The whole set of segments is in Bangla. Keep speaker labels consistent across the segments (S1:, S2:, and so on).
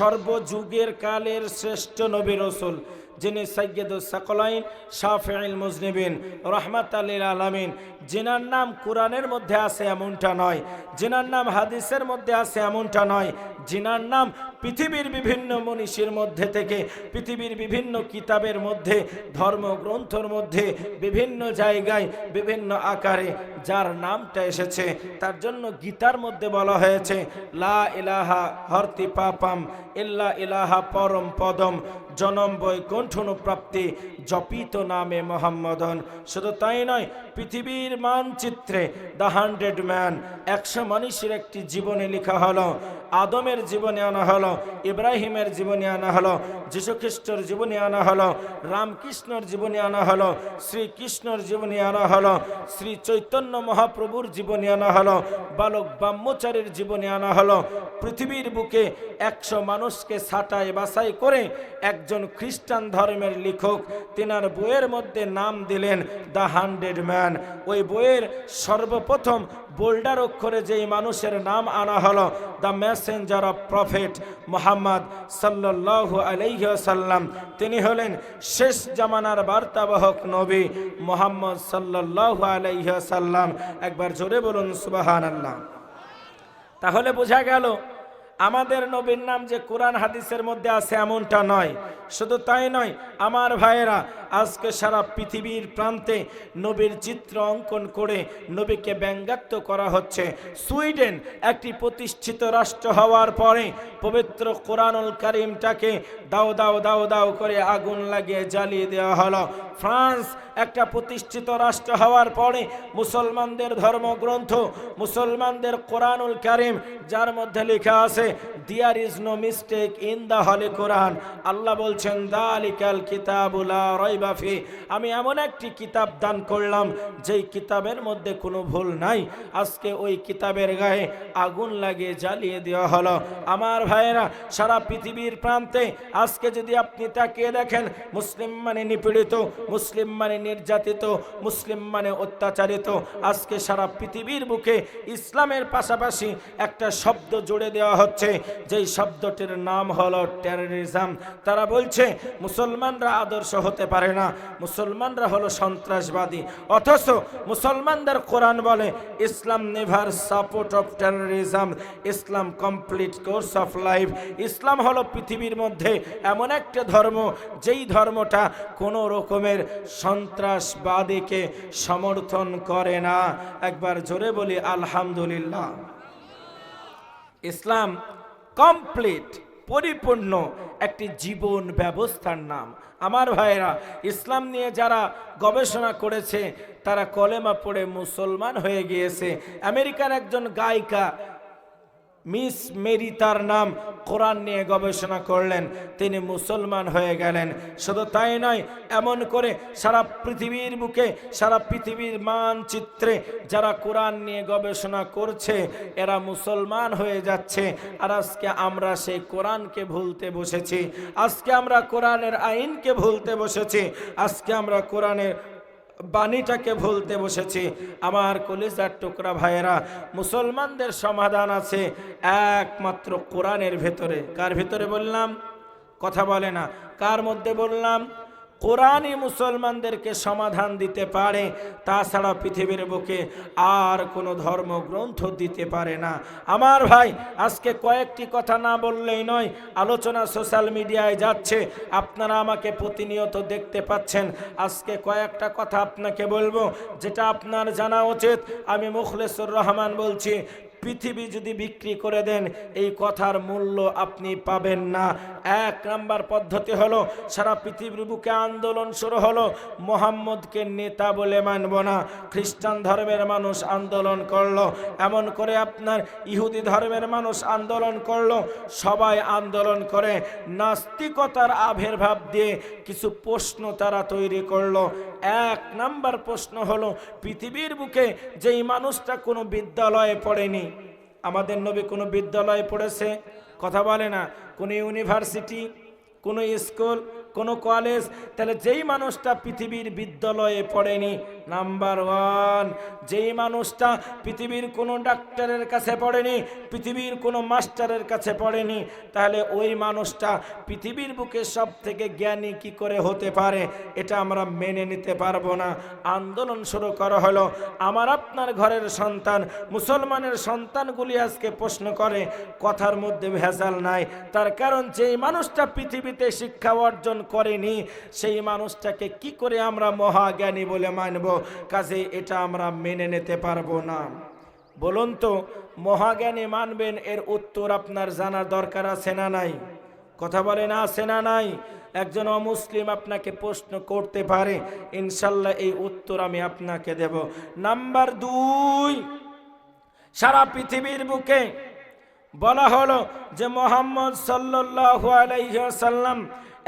S1: সর্বযুগের কালের শ্রেষ্ঠ নবী রসুল। যিনি সৈয়দ সকলাইন শাফিল মুজনিবিন রহমাত আলীল আলমিন, যিনার নাম কোরআনের মধ্যে আছে এমনটা নয়, যিনার নাম হাদিসের মধ্যে আছে এমনটা নয়, যিনার নাম পৃথিবীর বিভিন্ন মনীষীর মধ্যে থেকে, পৃথিবীর বিভিন্ন কিতাবের মধ্যে, ধর্মগ্রন্থর মধ্যে, বিভিন্ন জায়গায়, বিভিন্ন আকারে যার নামটা এসেছে, তার জন্য গীতার মধ্যে বলা হয়েছে, লা ইলাহা হরতি পাপাম, ইল্লা ইলাহা পরম পদম জনম বৈকুণ্ঠনু প্রাপ্তি জপিত নামে মোহাম্মদন। শুধু তাই নয়, পৃথিবীর মানচিত্রে দ্য হান্ড্রেড ম্যান একশো মানুষের একটি জীবনে লেখা হলো, আদমের জীবনে আনা হলো, ইব্রাহিমের জীবনে আনা হলো, যীশুখ্রিস্টর জীবনে আনা হলো, রামকৃষ্ণর জীবনে আনা হলো, শ্রীকৃষ্ণর জীবনে আনা হলো শ্রী চৈতন্য মহাপ্রভুর জীবনে আনা হলো, বালক ব্রহ্মচারীর জীবনে আনা হলো, পৃথিবীর বুকে একশো মানুষকে ছাটাই বাছাই করে একজন খ্রিস্টান ধর্মের লেখক, তেনার বইয়ের মধ্যে নাম দিলেন দ্য হান্ড্রেড ম্যান। ওই বইয়ের সর্বপ্রথম বোল্ডার অক্ষরে যেই মানুষের নাম আনা হলো, the messenger of prophet Muhammad সাল্লাল্লাহু আলাইহি সাল্লাম তিনি হলেন শেষ জামানার বার্তাবাহক নবী মোহাম্মদ সাল্লাল্লাহু আলাইহি সাল্লাম একবার জোরে বলুন সুবাহান আল্লাহ তাহলে বোঝা গেল, আমাদের নবীর নাম যে কোরআন হাদিসের মধ্যে আছে এমনটা নয়। শুধু তাই নয়, আমার ভাইয়েরা, আজকে সারা পৃথিবীর প্রান্তে নবীর চিত্র অঙ্কন করে নবীকে ব্যঙ্গাত্ম করা হচ্ছে। সুইডেন একটি প্রতিষ্ঠিত রাষ্ট্র হওয়ার পরে পবিত্র কোরআনুল করিমটাকে দাও দাও দাও দাও করে আগুন লাগিয়ে জ্বালিয়ে দেওয়া হলো। ফ্রান্স একটা প্রতিষ্ঠিত রাষ্ট্র হওয়ার পরে মুসলমানদের ধর্মগ্রন্থ, মুসলমানদের কোরআনুল কারিম, যার মধ্যে লেখা আছে there is no mistake in the holy Quran Allah বলছেন, দালিকাল কিতাবুলা রয়বাফি আমি এমন একটি কিতাব দান করলাম, যেই কিতাবের মধ্যে কোনো ভুল নাই। আজকে ওই কিতাবের গায়ে আগুন লাগিয়ে জ্বালিয়ে দেওয়া হলো। আমার ভাইয়েরা, সারা পৃথিবীর প্রান্তে আজকে যদি আপনি তাকিয়ে দেখেন, মুসলিম মানে নিপীড়িত, মুসলিম মানে নির্যাতিত, মুসলিম মানে অত্যাচারিত। আজকে সারা পৃথিবীর বুকে ইসলামের পাশাপাশি একটা শব্দ জুড়ে দেওয়া হচ্ছে, যেই শব্দটির নাম হলো টেররিজম তারা বলছে মুসলমানরা আদর্শ হতে পারে না। মুসলমানরা হলো সন্ত্রাসবাদী। অথচ মুসলমানদের কোরআন বলে, Islam never support of terrorism. Islam complete course of life. Islam হলো পৃথিবীর মধ্যে এমন একটা ধর্ম, যেই ধর্মটা কোনো রকমের সন্ত্রাসবাদীকে সমর্থন করে না। একবার জোরে বলি, আলহামদুলিল্লাহ। ইসলাম কমপ্লিট, পরিপূর্ণ একটি জীবন ব্যবস্থার নাম। আমার ভাইয়েরা, ইসলাম নিয়ে যারা গবেষণা করেছে, তারা কলেমা পড়ে মুসলমান হয়ে গিয়েছে। আমেরিকার একজন গায়িকা মিস মেরি তার নাম কোরআন নিয়ে গবেষণা করলেন। তিনি মুসলমান হয়ে গেলেন। শুধু তাই নয়, এমন করে সারা পৃথিবীর বুকে, সারা পৃথিবীর মানচিত্রে যারা কোরআন নিয়ে গবেষণা করছে, এরা মুসলমান হয়ে যাচ্ছে। আর আজকে আমরা সেই কোরআনকে ভুলতে বসেছি। আজকে আমরা কোরআনের আইনকে ভুলতে বসেছি। আজকে আমরা কোরআনের বাণীটাকে ভুলতে বসেছি। আমার কলিজার টুকরা ভাইয়েরা, মুসলমানদের সমাধান আছে একমাত্র কোরআনের ভেতরে। কার ভেতরে বললাম? কথা বলে না। কার মধ্যে বললাম? কোরআনই মুসলমানদেরকে সমাধান দিতে পারে, তাছাড়া পৃথিবীর বুকে আর কোনো ধর্মগ্রন্থ দিতে পারে না। আমার ভাই, আজকে কয়েকটি কথা না বললেই নয়, আলোচনা সোশ্যাল মিডিয়ায় যাচ্ছে, আপনারা আমাকে প্রতিনিয়ত দেখতে পাচ্ছেন। আজকে কয়েকটা কথা আপনাকে বলব, যেটা আপনার জানা উচিত। আমি মুখলেসুর রহমান বলছি পৃথিবী যদি বিক্রি করে দেন, এই কথার মূল্য আপনি পাবেন না। এক নাম্বার পদ্ধতি হলো, সারা পৃথিবীর বুকে আন্দোলন শুরু হলো, মোহাম্মদকে নেতা বলে মানব না। খ্রিস্টান ধর্মের মানুষ আন্দোলন করল, এমন করে আপনার ইহুদি ধর্মের মানুষ আন্দোলন করল, সবাই আন্দোলন করে, নাস্তিকতার আবির্ভাব দিয়ে কিছু প্রশ্ন তারা তৈরি করল। এক নাম্বার প্রশ্ন হলো, পৃথিবীর বুকে যেই মানুষটা কোনো বিদ্যালয়ে পড়েনি, আমাদের নবী কোনো বিদ্যালয়ে পড়েছে? কথা বলে না। কোনো ইউনিভার্সিটি, কোনো স্কুল কোনো কলেজ, তাহলে যেই মানুষটা পৃথিবীর বিদ্যালয়ে পড়েনি, নাম্বার ওয়ান, যেই মানুষটা পৃথিবীর কোনো ডাক্তারের কাছে পড়েনি, পৃথিবীর কোনো মাস্টারের কাছে পড়েনি, তাহলে ওই মানুষটা পৃথিবীর বুকে সব থেকে জ্ঞানী কি করে হতে পারে, এটা আমরা মেনে নিতে পারব না। আন্দোলন শুরু করা হলো। আমার আপনার ঘরের সন্তান, মুসলমানের সন্তানগুলি আজকে প্রশ্ন করে, কথার মধ্যে ভেজাল নাই। তার কারণ যেই মানুষটা পৃথিবীতে শিক্ষা অর্জন করেনি, সেই মানুষটাকে কি করে আমরা মহাজ্ঞানী বলে মানব? কাজে এটা আমরা মেনে নিতে পারব না। বলুন তো, মহাজ্ঞানী মানবেন, এর উত্তর আপনার জানার দরকার আছে না নাই? কথা বলে না আছে না নাই? একজন অমুসলিম আপনাকে প্রশ্ন করতে পারে, ইনশাল্লাহ এই উত্তর আমি আপনাকে দেব। নাম্বার দুই, সারা পৃথিবীর বুকে বলা হলো যে মোহাম্মদ সাল্লাল্লাহু আলাইহি সাল্লাম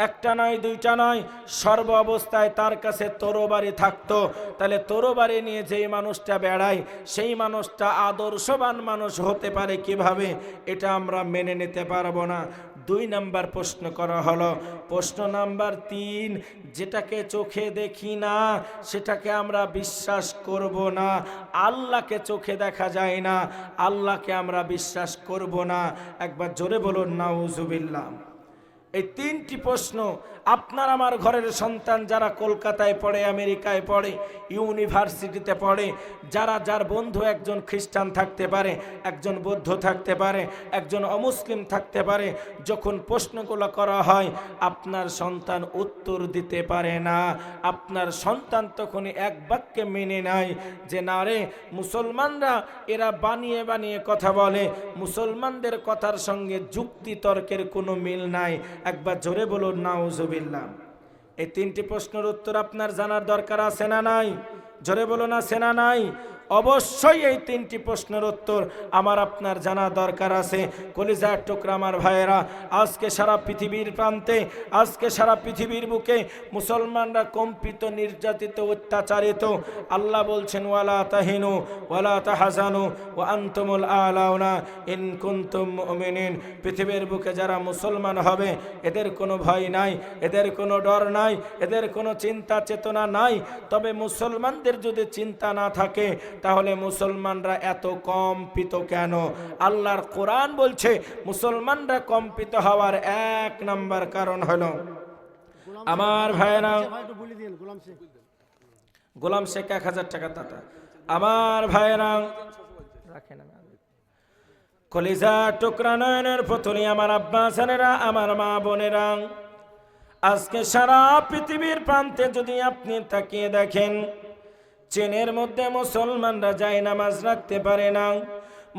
S1: একটা নয়, দুইটা নয়, সর্ব অবস্থায় তার কাছে তরবারি থাকতো। তাহলে তরবারি নিয়ে যেই মানুষটা বেড়ায়, সেই মানুষটা আদর্শবান মানুষ হতে পারে কীভাবে? এটা আমরা মেনে নিতে পারব না। দুই নাম্বার প্রশ্ন করা হলো, প্রশ্ন নাম্বার তিন, যেটাকে চোখে দেখি না, সেটাকে আমরা বিশ্বাস করব না। আল্লাহকে চোখে দেখা যায় না, আল্লাহকে আমরা বিশ্বাস করব না। একবার জোরে বলুন না নাউজুবিল্লাহ। এই তিনটি প্রশ্ন, আপনার আমার ঘরের সন্তান যারা কলকাতায় পড়ে, আমেরিকায় পড়ে, ইউনিভার্সিটিতে পড়ে, যারা যার বন্ধু একজন খ্রিস্টান থাকতে পারে, একজন বৌদ্ধ থাকতে পারে, একজন অমুসলিম থাকতে পারে, যখন প্রশ্নগুলো করা হয়, আপনার সন্তান উত্তর দিতে পারে না। আপনার সন্তান তখনই এক বাক্যে মেনে নেয় যে, না রে, মুসলমানরা, এরা বানিয়ে বানিয়ে কথা বলে, মুসলমানদের কথার সঙ্গে যুক্তি তর্কের কোনো মিল নাই। একবার জোরে বলুন নাউজুবিল্লা এই তিনটি প্রশ্নের উত্তর আপনার জানার দরকার আছে না নাই? জোরে বলো না সেনা নাই? অবশ্যই এই তিনটি প্রশ্নের উত্তর আমার আপনার জানা দরকার আছে। কলিজার টুকরা আমার ভাইয়েরা, আজকে সারা পৃথিবীর প্রান্তে, আজকে সারা পৃথিবীর বুকে মুসলমানরা কম্পিত, নির্যাতিত, অত্যাচারিত। আল্লাহ বলছেন, ওয়ালা তাহিনু, ওয়ালা তাহাজানু ও আন্তমুল আলাউনা ইন কুন্তুম মুমিনিন। পৃথিবীর বুকে যারা মুসলমান হবে, এদের কোনো ভয় নাই, এদের কোনো ডর নাই, এদের কোনো চিন্তা চেতনা নাই। তবে মুসলমানদের যদি চিন্তা না থাকে তাহলে মুসলমানরা এত কম্পিত কেন? আল্লাহর কোরআন বলছে, মুসলমানরা কম্পিত হওয়ার এক নাম্বার কারণ হলো, আমার ভাইয়েরা, গোলাম শেখ এক হাজার টাকা দাতা। আমার ভাইয়েরা রাখেন কলিজা টুকরা নয়নের পুতুলি আমার আব্বা সানেরা আমার মা বোনেরা। আজকে সারা পৃথিবীর প্রান্তে যদি আপনি তাকিয়ে দেখেন চীনের মধ্যে মুসলমানরা যায় নামাজ রাখতে পারে না।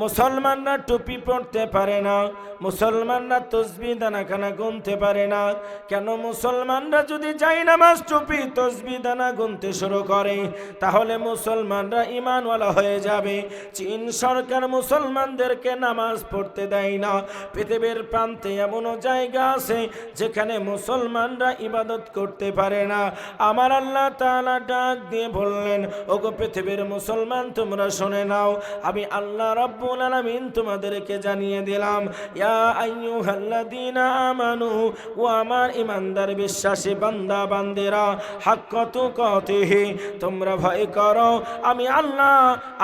S1: মুসলমানরা টুপি পড়তে পারে না, মুসলমানরা তসবি দানাখানা গুনতে পারে না। কেন মুসলমানরা যদি যাই নামাজ টুপি, তসবি দানা গুনতে শুরু করে, তাহলে মুসলমানরা ইমানওয়ালা হয়ে যাবে। চীন সরকার মুসলমানদেরকে নামাজ পড়তে দেয় না। পৃথিবীর প্রান্তে এমনও জায়গা আছে যেখানে মুসলমানরা ইবাদত করতে পারে না। আমার আল্লাহ তাআলা ডাক দিয়ে বললেন, ওগো পৃথিবীর মুসলমান, তোমরা শুনে নাও, আমি আল্লাহ রাব্বুল আলামিন তোমাদেরকে জানিয়ে দিলাম, ইয়া আইয়ুহাল্লাযীনা আমানু ও আমার ইমানদার বিশ্বাসী বান্দা বান্দেরা হাক্কাতু কতিহি তোমরা ভয় করো, আমি আল্লাহ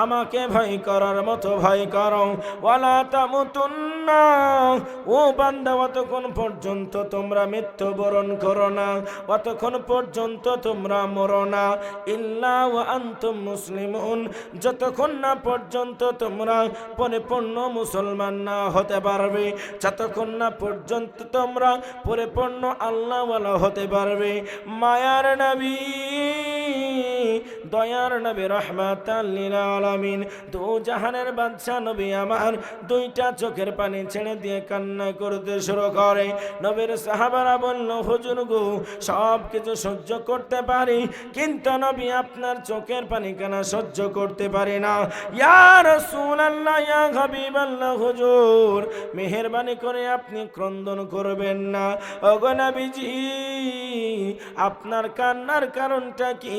S1: আমাকে ভয় করার মতো ভয় করো, ওয়ালা তামুতুন্না, ও বান্দা, অতক্ষণ পর্যন্ত তোমরা মৃত্যুবরণ করো না, অতক্ষণ পর্যন্ত তোমরা মরো না, ইল্লা ওয়া আনতুম মুসলিমুন, যতক্ষণ না পর্যন্ত তোমরা পরিপূর্ণ মুসলমান না হতে পারবে, যতক্ষণ না পর্যন্ত তোমরা পরিপূর্ণ আল্লাহওয়ালা হতে পারবে। মায়ার নবী। দয়ার নবী রহমাত আলামিন। দু জাহানের বাদশা নবী আমার দুইটা চোখের পানি ছেড়ে দিয়ে কান্না করতে শুরু করে। নবীর সাহাবারা বলল, হুজুর গো সব কিছু সহ্য করতে পারি, কিন্তু নবী আপনার চোখের পানি কেন সহ্য করতে পারি না। ইয়া রাসূলুল্লাহ, ইয়া হাবিবাল্লাহ, হুজুর, মেহেরবানি করে আপনি ক্রন্দন করবেন না। ওগো নবীজি, আপনার কান্নার কারণটা কি?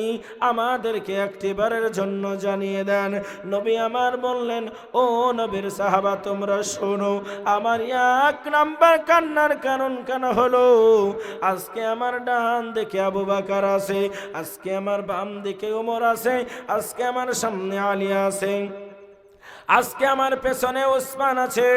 S1: আমাদের আমাদেরকে একটিবারের জন্য জানিয়ে দেন। নবী আমার বললেন, ও নবীর সাহাবা, তোমরা শোনো, আমার এক নাম্বার কান্নার কারণ কেন হলো? আজকে আমার ডান দিকে আবু বাকার আছে, আজকে আমার বাম দেখে ওমর আছে, আজকে আমার সামনে আলিয়া আছে। আজকে আমার পেছনে ওসমান আছে,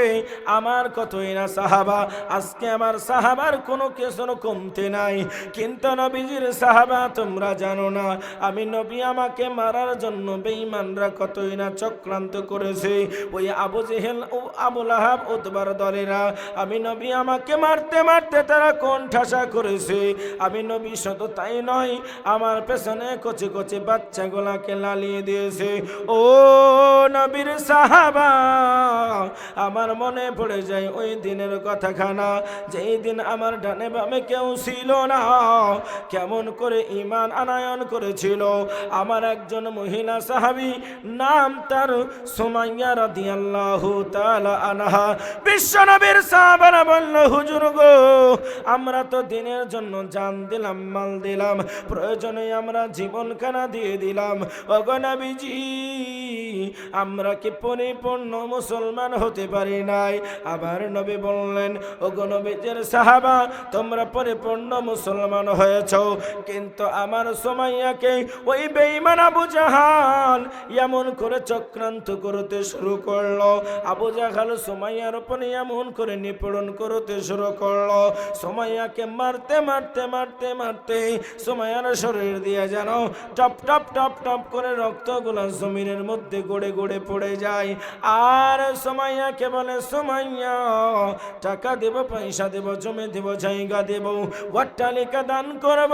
S1: আমার কতই না সাহাবা। আজকে আমার সাহাবার কোনো কিছু কমতে নাই। কিন্তু নবীজির সাহাবা তোমরা জানো না, আমি নবী আমাকে মারার জন্য বেঈমানরা কতই না চক্রান্ত করেছে। ওই আবু জেহেল ও আবুল আহাব উতবার দলেরা আমি নবী আমাকে মারতে মারতে তারা কোন ঠাসা করেছে। আমি নবী শত তাই নয়, আমার পেছনে কচি কচি বাচ্চাগুলাকে লালিয়ে দিয়েছে। ও নবীর আমার মনে পড়ে যায় ওই দিনের কথা খানা যেই দিন আমার ডানে বামে কেউ ছিল না, কেমন করে ইমান আনায়ন করেছিল। আমার একজন মহিলা সাহাবী, নাম তার সুমাইয়া রাদিয়াল্লাহু তাআলা আনহা। বিশ্বনবীর সাহাবারা বলল, হুজুর গো, আমরা তো দিনের জন্য জান দিলাম, মাল দিলাম, প্রয়োজনে আমরা জীবন খানা দিয়ে দিলাম। অগনাবিজি আমরা কি পরিপূর্ণ মুসলমান হতে পারি নাই। আবার নবী বললেন অগনবীজের সাহাবা, তোমরা পরিপূর্ণ মুসলমান হয়েছ। কিন্তু আমার সোমাইয়াকে ওই বেঈমান আবু জাহাল এমন করে চক্রান্ত করতে শুরু করল। আবু জাহাল সোমাইয়ার উপরে এমন করে নিপীড়ন করতে শুরু করল। সোমাইয়াকে মারতে মারতে মারতে মারতে সোমাইয়ার শরীর দিয়ে যেন টপ টপ টপ টপ করে রক্তগুলা জমিনের মধ্যে গড়ে গড়ে পড়ে যায়। আর সোমাইয়াকে বলে, সোমাইয়া, টাকা দেব, পয়সা দেব, জমি দেব, জায়গা দেব, অট্টালিকা দান করব।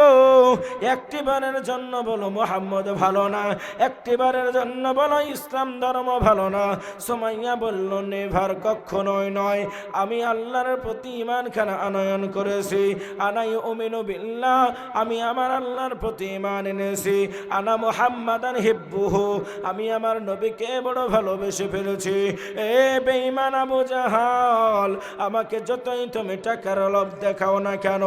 S1: একটিবারের জন্য বলো, মোহাম্মদ ভালো না। একটিবারের জন্য বলো, ইসলাম ধর্ম ভালো না। সোমাইয়া বলল, নেভার কখনোই নয়। আমি আল্লাহর প্রতি ইমান খানা আনয়ন করেছি। আনাই ওমিনু বিল্লাহ, আমি আমার আল্লাহর প্রতি ইমান এনেছি। আনা মোহাম্মদান হিব্বুহু, আমি আমার নবীকে বড় ভালোবেসে ফেলেছি। এ বেঈমান আবু জাহাল, আমাকে যতই তুমি টাকার লোভ দেখাও না কেন,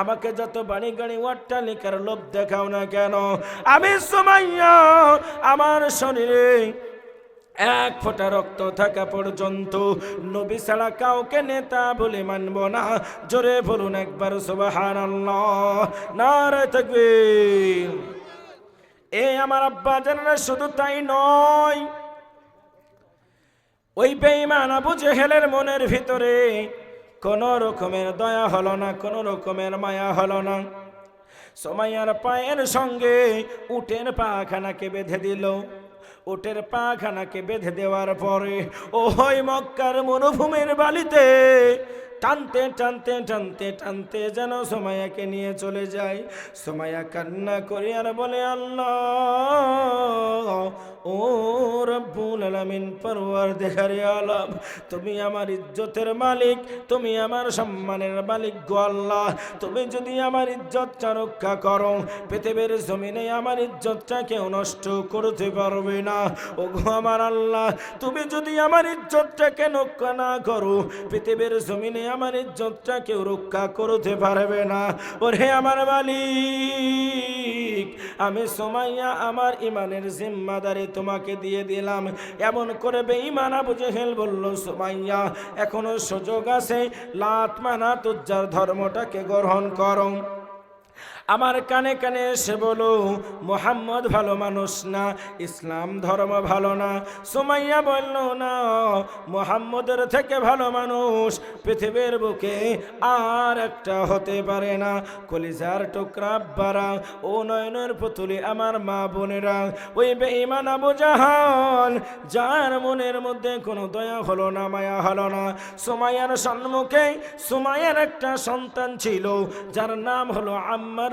S1: আমাকে যত বাড়ি গাড়ি অট্টালিকার লোভ দেখাও না কেন, আমি সুমাইয়া, আমার শরীরে এক ফোঁটা রক্ত থাকা পর্যন্ত নবী ছাড়া কাউকে নেতা বলে মানব না। জোরে বলুন একবার সুবাহান নারে থাকবে এই আমার আব্বা জানারা শুধু তাই নয় ওই বেঈমান আবু জেহেলের মনের ভিতরে কোন রকমের দয়া হলো না, কোন রকমের মায়া হলো না। সময়ার পায়ের সঙ্গে উটের পাখানাকে বেঁধে দিল। উটের পাখানাকে বেঁধে দেওয়ার পরে ওই মক্কার মরুভূমির বালিতে টানতে টানতে টানতে টানতে যেন সোমায়াকে নিয়ে চলে যায়। সোমায়া কান্না করে আর বলে, আল্লাহ ও রব্বুল আলামিন পরওয়ার দেখারে আলম তুমি আমার ইজ্জতের মালিক, তুমি আমার সম্মানের মালিক গো আল্লাহ। তুমি যদি আমার ইজ্জতটা রক্ষা করো, পৃথিবীর জমিনে আমার ইজ্জতটা কেউ নষ্ট করতে পারবে না। ও গো আমার আল্লাহ, তুমি যদি আমার ইজ্জতটাকে রক্ষা না করো, পৃথিবীর জমিনে আমার ইজ্জতটা কেউ রক্ষা করতে পারবে না। ওরে আমার মালিক, আমি সোমাইয়া আমার ইমানের জিম্মাদারি তোমাকে দিয়ে দিলাম। এমন করে বেঈমান আবু জেহেল বলল, সোমাইয়া, এখনও সুযোগ আছে, লাত মানা তুজ্জার ধর্মটাকে গ্রহণ করো। আমার কানে কানে এসে বলো, মোহাম্মদ ভালো মানুষ না, ইসলাম ধর্ম ভালো না। সুমাইয়া বলল, না, মোহাম্মদের থেকে ভালো মানুষ পৃথিবীর বুকে আর একটা হতে পারে না। কলিজার টুকরা বারা ও নয়নের পুতুলি আমার মা বোনেরা। ওই বেঈমান আবু জাহান যার মনের মধ্যে কোনো দয়া হলো না, মায়া হলো না। সুমাইয়ার সম্মুখে সুমাইয়ার একটা সন্তান ছিল, যার নাম হলো আম্মার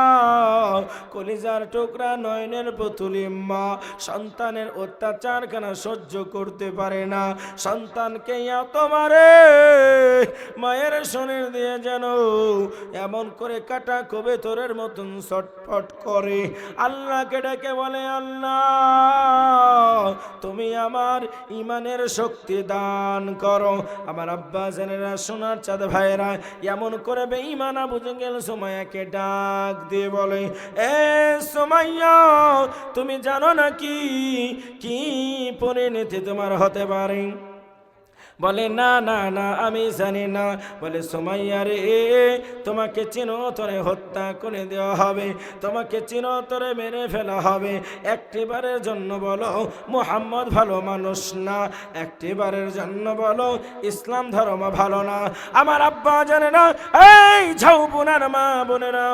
S1: কলিজার টুকরা নয়নের পুতুলি মা সন্তানের অত্যাচার কেন সহ্য করতে পারে না। সন্তানকে তোমারে, মায়ের শরীর দিয়ে যেন এমন করে কাটা কবে তোরের মতন ছটফট করে। আল্লাহকে ডেকে বলে, আল্লাহ, তুমি আমার ইমানের শক্তি দান করো। আমার আব্বা জেনেরা সোনার চাঁদ ভাইরা এমন করে বেঈমানা বুঝে গেল সোমায়াকে ডাক দিয়ে বলে এ সোমাইয়া তুমি জানো নাকি কি পরিণতি তোমার হতে পারে? বলে, না না না, আমি জানি না। বলে, সোমাইয়া রে, তোমাকে চিরতরে হত্যা করে দেওয়া হবে। তোমাকে চিরতরে মেরে ফেলা হবে। একটিবারের জন্য বলো, মোহাম্মদ ভালো মানুষ না। একটিবারের জন্য বলো, ইসলাম ধর্ম ভালো না। আমার আব্বা জানে না, এই ঝাউ বোনার মা বোনেরা,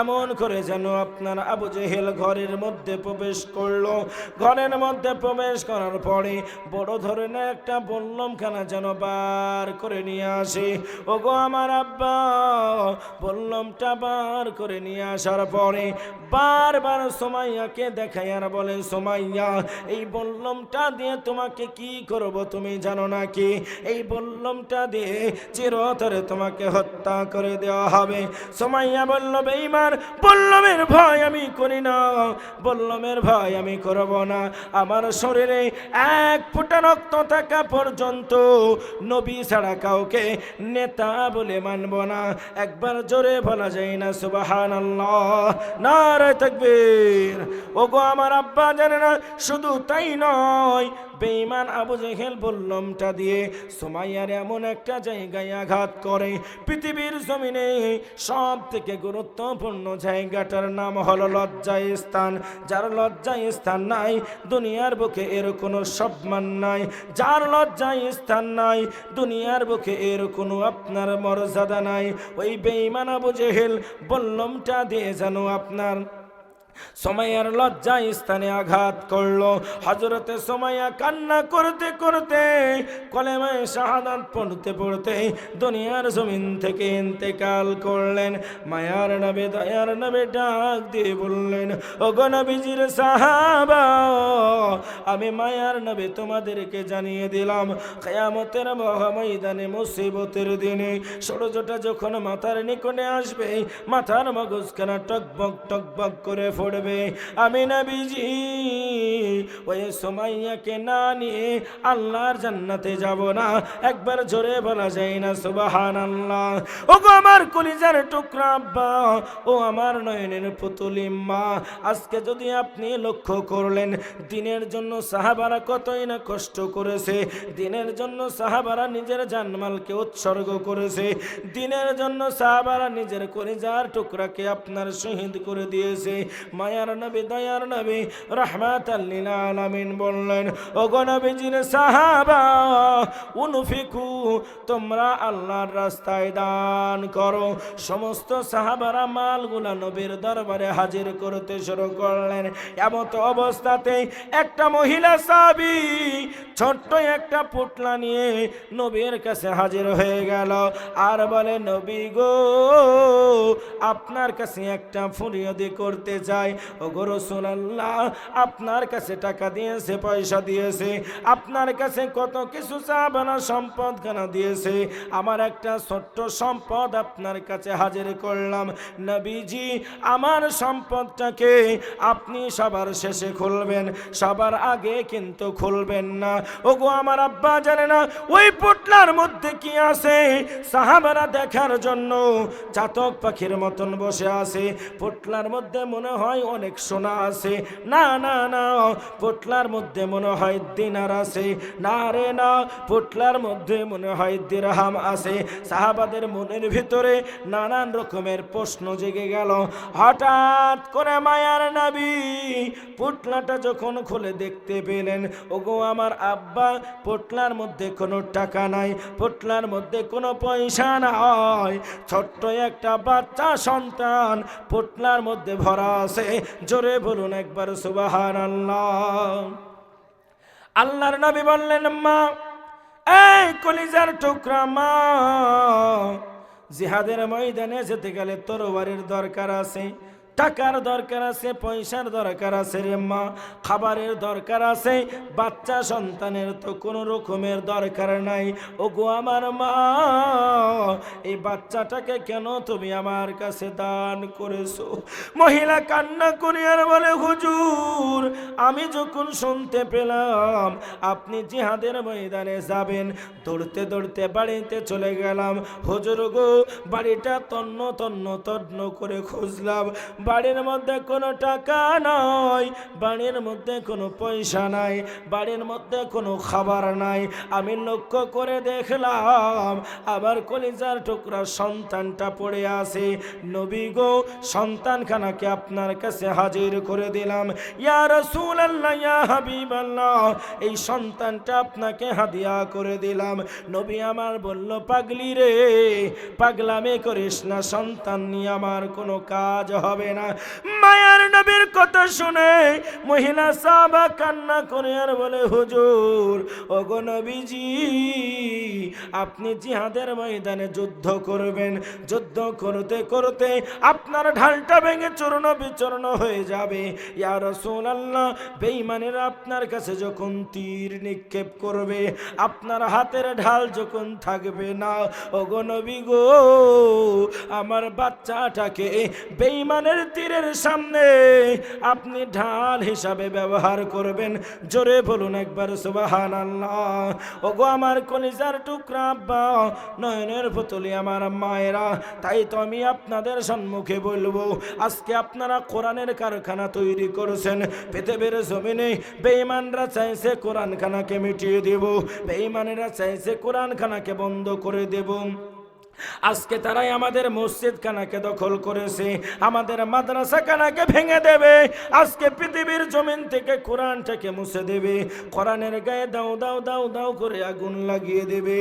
S1: এমন করে যেন আপনার আবু জেহেল ঘরের মধ্যে প্রবেশ করল। ঘরের মধ্যে প্রবেশ করার পরে বড় ধরনের একটা বললাম খানা যেন বার করে নিয়ে আসে। গো আমার আব্বা, বললামটা বার করে নিয়ে আসার পরে বারবার সোমাইয়াকে দেখাই আর বলে, সোমাইয়া, এই বললামটা দিয়ে তোমাকে কি করব তুমি জানো নাকি? এই বললামটা দিয়ে চিরতরে তোমাকে হত্যা করে দেওয়া হবে। সোমাইয়া বলল বেইমার বল্লমের ভয় আমি করি না। বল্লমের ভয় আমি করব না। আমার শরীরে এক ফোঁটা রক্ত থাকা পর্যন্ত নবী ছাড়া কাউকে নেতা বলে মানব না। একবার জোরে বলা যায় না সুবাহান নারায় তাকবীর। ও গো আমার আব্বা জানে না, শুধু তাই নয়, বেঈমান আবু জেহেল বললমটা দিয়ে সোমাইয়ার এমন একটা জায়গায় আঘাত করে। পৃথিবীর জমিনে সব থেকে গুরুত্বপূর্ণ জায়গাটার নাম হলো লজ্জায় স্থান। যার লজ্জায় স্থান নাই, দুনিয়ার বুকে এর কোনো সম্মান নাই। যার লজ্জায় স্থান নাই, দুনিয়ার বুকে এর কোনো আপনার মর্যাদা নাই। ওই বেইমানা বুঝে হেল বললমটা দিয়ে যেন আপনার সময়ের লজ্জা স্থানে আঘাত করল। হজরতে সময়া কান্না করতে করতে কলেমায় শাহাদাত পড়তে পড়তে দুনিয়ার জমিন থেকে ইন্তেকাল করলেন। মায়ার নবে দয়ার নবে ডাক দিয়ে বললেন ও গণবিজির সাহাবা, আমি মায়ার নবে তোমাদেরকে জানিয়ে দিলাম, কেয়ামতের মহাময়দানে মুসিবতের দিনে সূর্যটা যখন মাথার নিকটে আসবে, মাথার মগজখানা টকবক টকবক করে পড়বে। আমি নবীজি, ওই সোমাইয়াকে না নিয়ে আল্লাহর জান্নাতে যাব না। একবার জোরে বলা যায় না সুবাহান আল্লাহ ও গো আমার কলিজার টুকরা আব্বা, ও আমার নয়নের পুতুলি মা আজকে যদি আপনি লক্ষ্য করলেন, দিনের জন্য সাহাবারা কতই না কষ্ট করেছে। দিনের জন্য সাহাবারা নিজের জানমালকে উৎসর্গ করেছে। দিনের জন্য সাহাবারা নিজের কলিজার টুকরাকে আপনার শহীদ করে দিয়েছে। মায়ার নবী, দয়ার নবী রহমাত আলামিন বললেন ও গণবীজির সাহাবা, উনফিকু, তোমরা আল্লাহর রাস্তায় দান করো। সমস্ত সাহাবারা মালগুলা নবীর দরবারে হাজির করতে শুরু করলেন। এমত অবস্থাতে একটা মহিলা সাবি ছোট্ট একটা পুটলা নিয়ে নবীর কাছে হাজির হয়ে গেল। আর বলে, নবী গো, আপনার কাছে একটা ফুরিয়দি করতে চাই। ও গো রসুলাল্লাহ, আপনার কাছে টাকা দিয়েছে, পয়সা দিয়েছে, আপনার কাছে কত কিছু চাবানা সম্পদ খানা দিয়েছে, আমার একটা ছোট্ট সম্পদ আপনার কাছে হাজির করলাম। নবীজি, আমার সম্পদটাকে আপনি সবার শেষে খুলবেন, সবার আগে কিন্তু খুলবেন না। ওগো আমার আব্বা জানে না, ওই পুটলার মধ্যে কি আছে? সাহাবারা দেখার জন্য চাতক পাখির মতন বসে আছে, পুটলার মধ্যে মনে হয় অনেক সোনা আছে। না না না পুটলার মধ্যে মনে হয় দিনার আছে। না রে, না পোটলার মধ্যে মনে হয় দিরহাম আছে। সাহাবাদের মনের ভিতরে নানান রকমের প্রশ্ন জেগে গেল। হঠাৎ করে মায়ার নাবি পোটলাটা যখন খুলে দেখতে পেলেন, ওগো, আমার আব্বা পোটলার মধ্যে কোনো টাকা নাই পোটলার মধ্যে কোনো পয়সা নাই। ছোট্ট একটা বাচ্চা সন্তান পোটলার মধ্যে ভরা আছে। জোরে বলুন একবার সুবাহান আল্লাহ আল্লাহর নবী বললেন, মা, এই কলিজার টুকরা, মা, জিহাদের ময়দানে যেতে গেলে তরবারির দরকার আছে। টাকার দরকার আছে, পয়সার দরকার আছে রে মা। খাবারের দরকার আছে, বাচ্চা সন্তানের তো কোনো রকমের দরকার নাই। ও গো আমার মা, এই বাচ্চাটাকে কেন তুমি আমার কাছে দান করেছ? মহিলা কান্না করিয়ার বলে, হুজুর, আমি যখন শুনতে পেলাম, আপনি জিহাদের ময়দানে যাবেন, দৌড়তে দৌড়তে বাড়িতে চলে গেলাম। হুজুর গো, বাড়িটা তন্ন তন্ন তন্ন করে খুঁজলাম। বাড়ির মধ্যে কোনো টাকা নাই, বাড়ির মধ্যে কোনো পয়সা নাই, বাড়ির মধ্যে কোনো খাবার নাই। আমি লক্ষ্য করে দেখলাম, আমার কলিজার টুকরা সন্তানটা পড়ে আছে। নবী গো, সন্তানখানাকে আপনার কাছে হাজির করে দিলাম। ইয়া রাসূলুল্লাহ, ইয়া হাবিবাল্লাহ, এই সন্তানটা আপনাকে হাদিয়া করে দিলাম। নবী আমার বলল, পাগলি রে, পাগলামি করিস না, সন্তান নিয়ে আমার কোনো কাজ হবে না। মায়ার নবীর কথা শুনে মহিলা সাহাবা কান্না করে আর বলে, হুজুর, ওগো নবীজি, আপনি জিহাদের ময়দানে যুদ্ধ করবেন। যুদ্ধ করতে করতে আপনার ঢালটা ভেঙে চূর্ণ বিচূর্ণ হয়ে যাবে। ইয়া রাসূলুল্লাহ, বেঈমানেরা আপনার কাছে যখন তীর নিক্ষেপ করবে, আপনার হাতের ঢাল যখন থাকবে না, ওগো নবী গো, আমার বাচ্চাটাকে বেঈমানের তীরের সামনে আপনি ঢাল হিসাবে ব্যবহার করবেন। জোরে বলুন একবার সুবাহান আল্লাহ ওগো আমার কলিজার টুকরা আব্বা, নয়নের পুতুলি আমার মায়েরা, তাই তো আমি আপনাদের সম্মুখে বলব, আজকে আপনারা কোরআনের কারখানা তৈরি করেছেন। পৃথিবীর জমিনে বেঈমানরা চাইছে কোরআন খানাকে মিটিয়ে দেব, বেঈমানেরা চাইছে কোরআন খানাকে বন্ধ করে দেব। আজকে তারাই আমাদের মসজিদ কানাকে দখল করেছে, আমাদের মাদ্রাসা কানাকে ভেঙে দেবে, আজকে পৃথিবীর জমিন থেকে কোরআনটাকে মুছে দেবে, কোরআনের গায়ে দাও দাও দাও দাও করে আগুন লাগিয়ে দেবে।